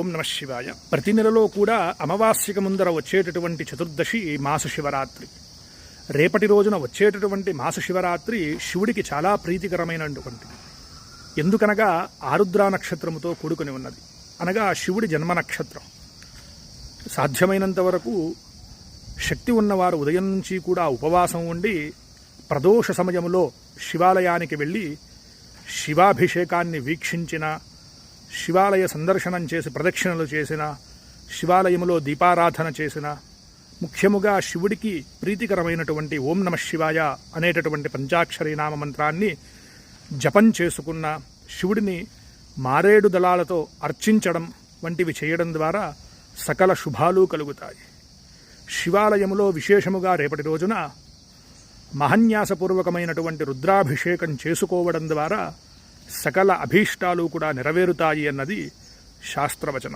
ఓం నమ శివాయ. ప్రతి నెలలో కూడా అమావాస్యక ముందర వచ్చేటటువంటి చతుర్దశి మాస శివరాత్రి. రేపటి రోజున వచ్చేటటువంటి మాస శివరాత్రి శివుడికి చాలా ప్రీతికరమైనటువంటిది ఎందుకనగా ఆరుద్రా నక్షత్రముతో కూడుకొని ఉన్నది. అనగా శివుడి జన్మ నక్షత్రం. సాధ్యమైనంత వరకు శక్తి ఉన్నవారు ఉదయం నుంచి కూడా ఉపవాసం ఉండి ప్రదోష సమయంలో శివాలయానికి వెళ్ళి శివాభిషేకాన్ని వీక్షించిన శివాలయ సందర్శనం చేసి ప్రదక్షిణలు చేసిన శివాలయములో దీపారాధన చేసిన ముఖ్యముగా శివుడికి ప్రీతికరమైనటువంటి ఓం నమ శివాయ అనేటటువంటి పంచాక్షరి నామ మంత్రాన్ని జపం చేసుకున్న శివుడిని మారేడు దళాలతో అర్చించడం వంటివి చేయడం ద్వారా సకల శుభాలు కలుగుతాయి. శివాలయములో విశేషముగా రేపటి రోజున మహన్యాసపూర్వకమైనటువంటి రుద్రాభిషేకం చేసుకోవడం ద్వారా సకల అభీష్టాలు కూడా నెరవేరుతాయి అన్నది శాస్త్రవచనం.